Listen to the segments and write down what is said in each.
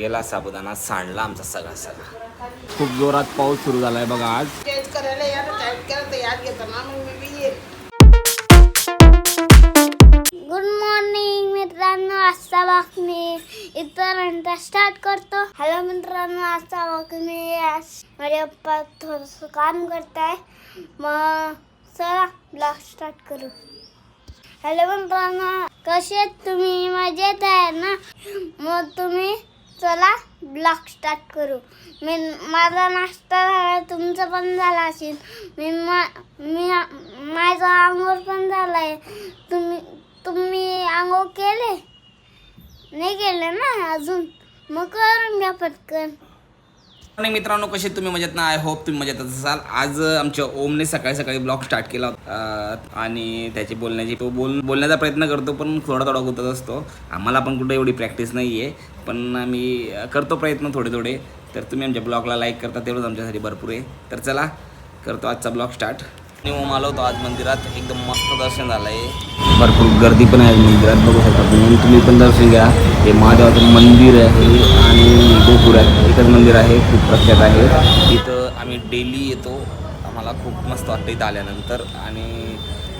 गेला साबुदाणा सांडला आमचा सगळा सगळा. खूप जोरात पाऊस सुरू झालाय बघा आज. चेंज करायला या ना टाईप केलं तर याद घेतो ना मग मी बी येईल गुड मॉर्निंग मित्रांनो आजचा वाक मी इथपर्यंत स्टार्ट करतो. हॅलो मित्रांनो आजचा वाक मी आज माझे पप्पा थोडंसं काम करत आहे मग चला ब्लॉग स्टार्ट करू. हॅलो मित्रांनो कसे आहेत तुम्ही? मजेत आहे ना? मग तुम्ही? चला ब्लॉग स्टार्ट करू. मी माझा नाश्ता झाला तुमचा पण झाला असेल. मी मा मी माझा आंघोळ पण झाला आहे तुम्ही तुम्ही आंघोळ केले? नाही केले ना अजून? मग करून घ्या पटकन. आणि मित्रांनो कसे तुम्ही? मजेत ना? आय होप तुम्ही मजेत असाल. आज आमच्या ओमने सकाळी सकाळी ब्लॉग स्टार्ट केला होता. आणि त्याची बोलण्याची तो बोल बोलण्याचा प्रयत्न करतो पण थोडा थोडा गुतत असतो. आम्हाला पण कुठे एवढी प्रॅक्टिस नाही आहे पण आम्ही करतो प्रयत्न थोडे थोडे तर तुम्ही आमच्या ब्लॉगला लाईक करता तेवढंच आमच्यासाठी भरपूर आहे. तर चला करतो आजचा ब्लॉग स्टार्ट ओम आलो होतो आज मंदिरात. एकदम मस्त दर्शन झालं आहे भरपूर गर्दी पण आहे मंदिरात. बघू शकता तुम्ही. तुम्ही पण दर्शन घ्या. हे महादेवाचं मंदिर आहे आणि गोपुरात एकच मंदिर आहे. खूप प्रख्यात आहे. इथं आम्ही डेली येतो. आम्हाला खूप मस्त वाटतं इथं आल्यानंतर. आणि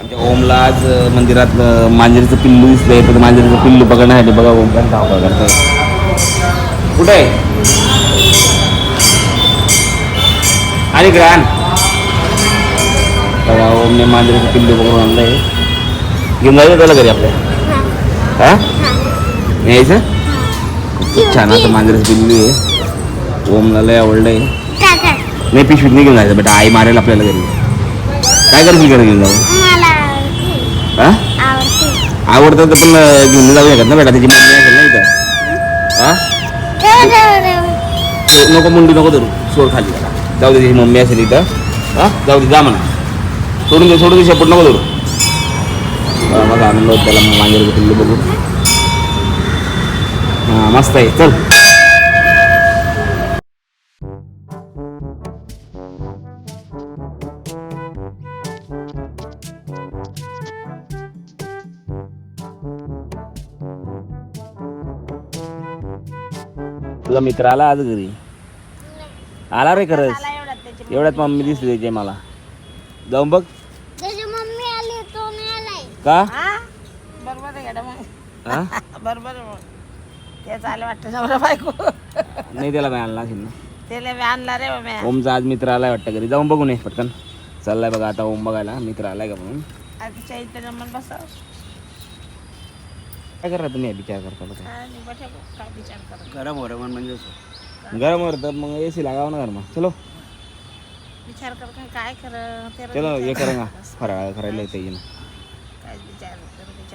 आमच्या ओमला आज मंदिरात मांजरीचं पिल्लू दिसलंय. तर मांजरीचं पिल्लू बघण्यासाठी बघा ओम पण धावपळ करतोय. कुठे आहे? आणि ग्रहण. बघा ओमने मांजरीचं पिल्लू बघून आणलंय. घेऊन जायचं त्याला घरी आपल्या? हा. यायचं खूप छान असं मांजरीचं पिल्लू आहे. ओमला लय आवडलंय. टाका नाही पिशवीत नाही घेऊन जायचं बेटा. आई मारेल आपल्याला घरी. काय करशील घरी घेऊन जाऊ? हा? आवडते. तर पण घेऊन जाऊ शकत ना बेटा. त्याची मम्मी असेल ना इथं. हा? नको मुंडी नको धरू. सोड खाली जाऊ दे त्याची मम्मी असेल इथं. हा? जाऊ दे जा म्हणा. सोडून दे सोडून दे शेपूट नको धरू. बघा, माझा आनंद होत त्याला मांजर पिल्लू बघून हां मस्त आहे चल. तुझा मित्र आला आज घरी? आला रे खरंच. एवढ्यात मम्मी दिसली त्याची मला. जाऊन बघ त्याची मम्मी आली तो नाही आलाय का? हा बरोबर आहे गाड्या मग हा बरोबर आहे मग. तेच आलं वाटतं नवरा बायको. नाही त्याला काय आणला असेल ना. त्याला मी आणला रे बाबा ओमचा आज मित्र आलाय वाटतं घरी. जाऊन बघू नये पटकन. चाललाय बघा आता ओम बघायला. मित्र आलाय का म्हणून? आधीच्या इथे जमून बसाव. काय करा तुम्ही? विचार करता बघा. आणि बठ्या काय विचार करत गरम हो रमण म्हणजे गरम वर तर मग ए सी लागावं ना घर मग चलो. विचार कर काय काय कर चलो करेंगा कर. फराळ करायला येते ना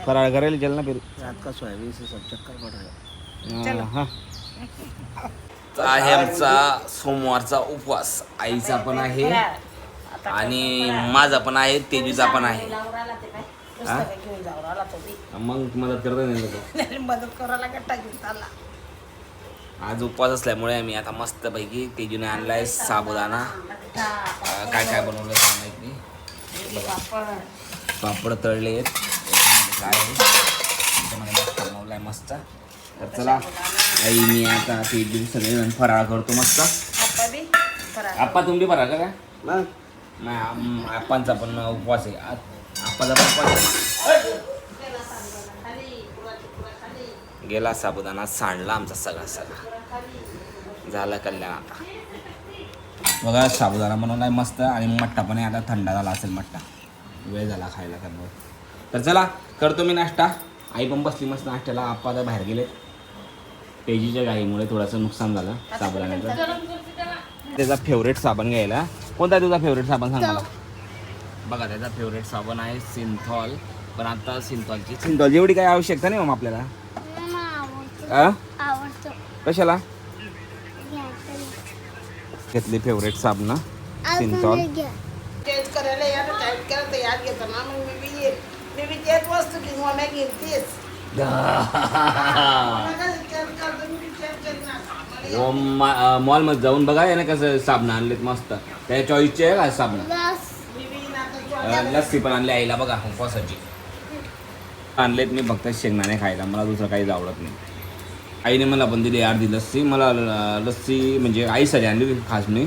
फराळ करायला चल ना फिर. रात का सोयाबीन से सब चक्कर पड़ रहा आहे आमचा सोमवारचा उपवास. आईचा पण आहे आणि माझा पण आहे तेजूचा पण आहे. मग मदत करता नाही मदत करायला गट्टा घेऊन चालला. आज उपवास असल्यामुळे आम्ही आता मस्त पैकी तेजूने आणलाय साबुदाणा. काय काय बनवलं बघा. पापड तळले आहेत. काय आहे त्याच्यामध्ये मस्त. मस्त तर चला आई मी आता तेजू सगळेजण फराळ करतो मस्त. आप्पा फराळ. तुम्ही फराळ का काय नाही आप्पांचा पण उपवास आहे. आप्पाचा पण उपवास आहे. गेला साबुदाणा सांडला आमचा सगळा सगळा. झालं कल्याण आता. बघा साबुदाणा बनवलाय मस्त आणि मठ्ठा पण आहे. आता थंड झाला असेल मठ्ठा वेळ झाला खायला करणार तर चला करतो मी नाश्ता. आई पण बसली मस्त नाश्त्याला आप्पा आता बाहेर गेले तेजीच्या गाईमुळे थोडंसं नुकसान झालं साबुदाण्याचं त्याचा फेवरेट साबण घ्यायला. कोणता आहे तुझा फेवरेट साबण सांग मला? बघा त्याचा फेवरेट साबण आहे सिंथॉल. पण आता सिंथॉलची सिंथॉलची एवढी काही आवश्यकता नाही मग आपल्याला. आवडतो. कशाला. घेतली फेवरेट साबण सिंथॉल. चेंज करायला या ना केलं तर याद घेतो ना मग मी बी येईल मी बी तेच वस्तू घेऊन मम्या घेईल तीच नका विचार कर, तुम्ही विचार कर ना. मॉलमध्ये जाऊन बघा याने कसं साबण आणलेत मस्त. त्या चॉईसचे आहे का साबण. लस्सी पण आणली आईला बघा उपवासाची आणलेत मी फक्त शेंगदाणे खायला मला दुसरं काहीच आवडत नाही. आईने मला पण दिली अर्धी लस्सी मला लस्सी म्हणजे आईसाठी आणली खास मी.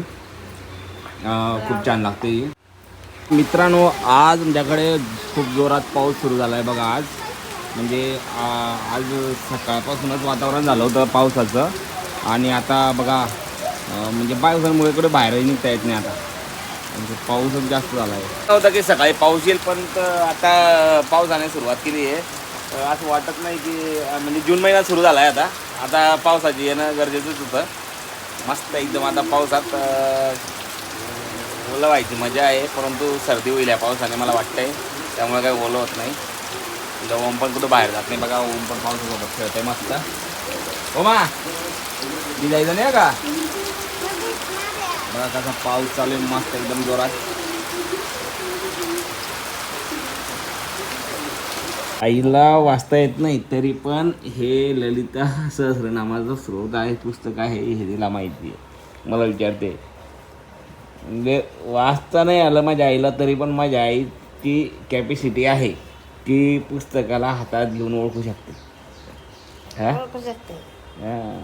खूप छान लागते. मित्रांनो आज आमच्याकडे खूप जोरात पाऊस सुरू झाला आहे बघा आज. म्हणजे आज सकाळपासूनच वातावरण झालं होतं पावसाचं. आणि आता बघा म्हणजे पावसामुळे इकडे बाहेरही निघता येत नाही आता. म्हणजे पाऊसच जास्त झाला आहे होतं की सकाळी पाऊस येईल पण आता पावसाने सुरुवात केली आहे. तर असं वाटत नाही की म्हणजे जून महिना सुरू झाला आहे आता. आता पावसाची येणं गरजेचंच होतं. मस्त एकदम आता पावसात ओला व्हायची मजा आहे परंतु सर्दी होईल या पावसाने मला वाटतंय. त्यामुळे काही ओलं होत नाही. इथं ओम पण कुठं बाहेर जात नाही बघा ओम पण पावसासोबत आहे मस्त. ओमा मी जायचं नाही का? बघा कसा पाऊस चालू आहे मस्त एकदम जोरात. आईला वाचता येत नाही तरी पण हे ललिता सहस्रनामाचं स्रोत आहे पुस्तक आहे हे तिला माहिती आहे. मला विचारते म्हणजे वाचता नाही आलं माझ्या आईला तरी पण माझ्या आईची कॅपॅसिटी आहे की पुस्तकाला हातात घेऊन ओळखू शकते. हा? ओळखू शकते. हा.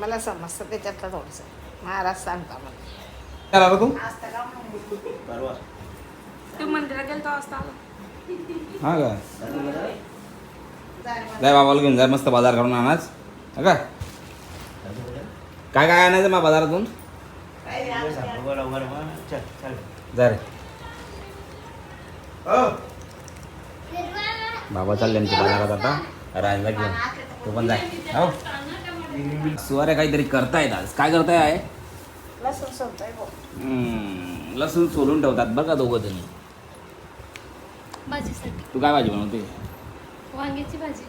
मला समजतं त्याच्यातलं थोडंसं. महाराज सांगता मला. तू तू मंदिरात गेलतो असता हा का? जाय बाबाला घेऊन जा मस्त बाजार करून आणाच. हा का? काय काय आणायचं मग बाजारातून? जा रे. बाबा चालले आमच्या बाजारात आता. राहायला घेऊन. तू पण जाय हो. सुवारे काहीतरी करतायत आज. काय करताय आहे? लसूण. हम्म, सोलून ठेवतात बघा दोघं जणी. भाजीसाठी. तू काय भाजी बनवते? वांग्याची भाजी.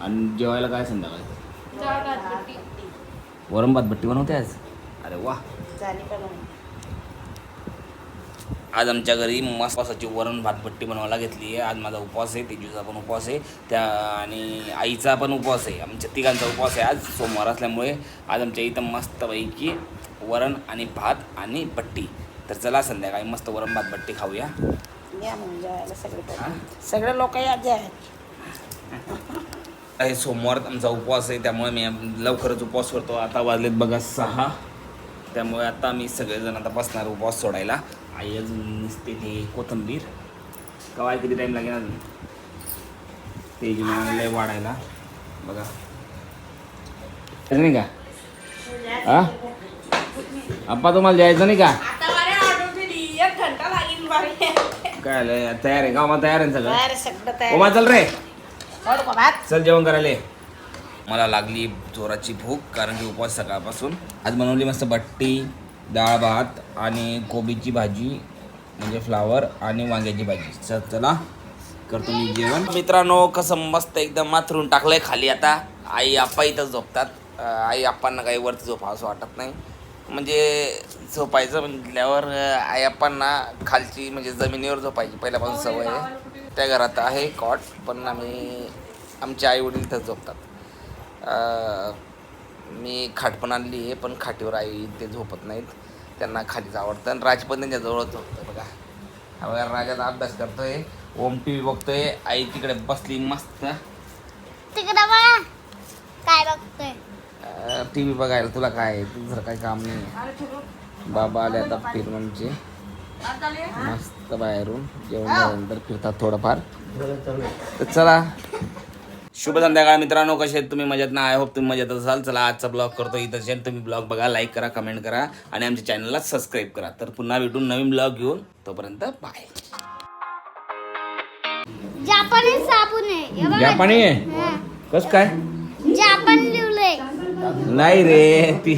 आणि जेवायला काय संध्याकाळी डाळ भात वरम भात भट्टी बनवते आज? अरे वा. झाली आज आमच्या घरी मस्त पासाची वरण भात भट्टी बनवायला घेतली आहे. आज माझा उपवास आहे तेजूचा पण उपवास आहे त्या आणि आईचा पण उपवास आहे. आमच्या तिघांचा उपवास आहे आज. सोमवार असल्यामुळे आज आमच्या इथं मस्तपैकी वरण आणि भात आणि भट्टी. तर चला संध्याकाळी मस्त वरण भात भट्टी खाऊया. या सगळे? सगळे लोक या जे आहेत. आहे सोमवार आमचा उपवास आहे त्यामुळे मी लवकरच उपवास करतो. आता वाजलेत बघा सहा. त्यामुळे आता मी सगळेजण आता बसणार उपवास सोडायला. आई अजून नुसते ते कोथंबीर. कवाय किती टाईम लागेल अजून? ते लय वाढायला. बघा. नाही का? हा? आप्पा तुम्हाला जायचं नाही का? काय आलंय तयार आहे? मग तयार आहे ना सगळं? चल रे. चल जेवण करायला मला लागली जोराची भूक कारण की उपवास सकाळपासून. आज बनवली मस्त बट्टी डाळ भात आणि कोबीची भाजी म्हणजे फ्लावर आणि वांग्याची भाजी. चल चला करतो मी जेवण. मित्रांनो कसं मस्त एकदम माथरून टाकलंय खाली आता. आई आप्पा इथं झोपतात. आई आप्पांना काही वरती झोपा असं वाटत नाही. म्हणजे झोपायचं म्हटल्यावर आई आप्पांना खालची म्हणजे जमिनीवर झोपायची पहिल्यापासून सवय आहे. त्या घरात आहे कॉट पण आम्ही आमचे आई वडील इथंच झोपतात. मी खाट पण आणली आहे पण खाटीवर आई ते झोपत नाहीत. त्यांना खालीच आवडतं. आणि राज पण त्यांच्या जवळच झोपतं बघा. हा बघा राजाचा अभ्यास करतोय. ओम टी व्ही बघतोय. आई तिकडे बसली मस्त. तिकडं बघा. काय बघतोय? टी व्ही बघायला तुला काय? तुझं काही काम नाही. बाबा आले आता फिरवणचे मस्त बाहेरून. जेवण झाल्यानंतर फिरतात थोडंफार. तर चला. शुभ संध्याकाळ मित्रांनो कसे आहेत? तुम्ही मजेत ना? आय होप तुम्ही मजेत असाल. चला आजचा ब्लॉग करतो इथं असेल तुम्ही ब्लॉग बघा लाईक करा कमेंट करा आणि आमच्या चॅनलला सबस्क्राईब करा. तर पुन्हा भेटून नवीन ब्लॉग घेऊन तोपर्यंत बाय जापानी साबण आहे. हे. जापानी आहे? हा. कस काय? जापान लिवलंय. नाही रे ती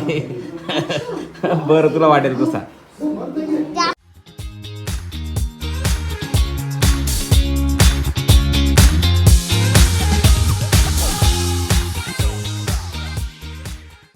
बरं तुला वाटेल कसा?